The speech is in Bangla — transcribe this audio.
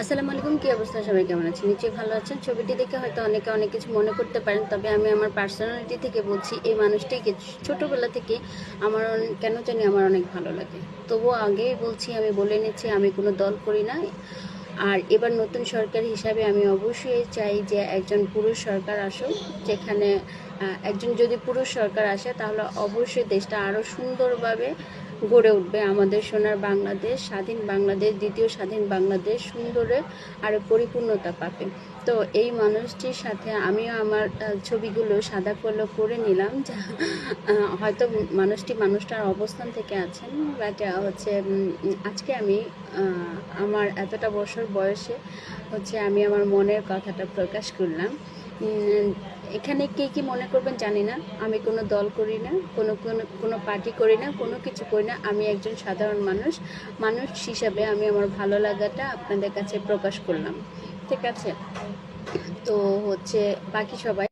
আসসালামু আলাইকুম, কি অবস্থা? সবাই কেমন আছেন? নিশ্চয়ই ভালো আছেন। ছবিটি দেখে হয়তো অনেকে অনেক কিছু মনে করতে পারেন, তবে আমি আমার পার্সোনালিটি থেকে বলছি, এই মানুষটিকে ছোটোবেলা থেকে আমার কেন জানি আমার অনেক ভালো লাগে। তবুও আগেই বলছি, আমি বলে নিচ্ছি, আমি কোনো দল করি না। আর এবার নতুন সরকার হিসাবে আমি অবশ্যই চাই যে একজন পুরুষ সরকার আসুক, যেখানে একজন যদি পুরুষ সরকার আসে, তাহলে অবশ্যই দেশটা আরও সুন্দরভাবে গড়ে উঠবে আমাদের সোনার বাংলাদেশ, স্বাধীন বাংলাদেশ, দ্বিতীয় স্বাধীন বাংলাদেশ, সুন্দরে আরও পরিপূর্ণতা পাবে। তো এই মানুষটির সাথে আমিও আমার ছবিগুলো সাদা কালো করে নিলাম। যা হয়তো মানুষটি মানুষটার অবস্থান থেকে আছেন বাট হচ্ছে আজকে আমি আমার এতটা বছর বয়সে হচ্ছে আমি আমার মনের কথাটা প্রকাশ করলাম। এখানে কে কি মনে করবেন জানি না। আমি কোনো দল করি না, কোনো কোনো কোনো পার্টি করি না, কোনো কিছু করি না। আমি একজন সাধারণ মানুষ। মানুষ হিসাবে আমি আমার ভালো লাগাটা আপনাদের কাছে প্রকাশ করলাম। ঠিক আছে? তো হচ্ছে বাকি সবাই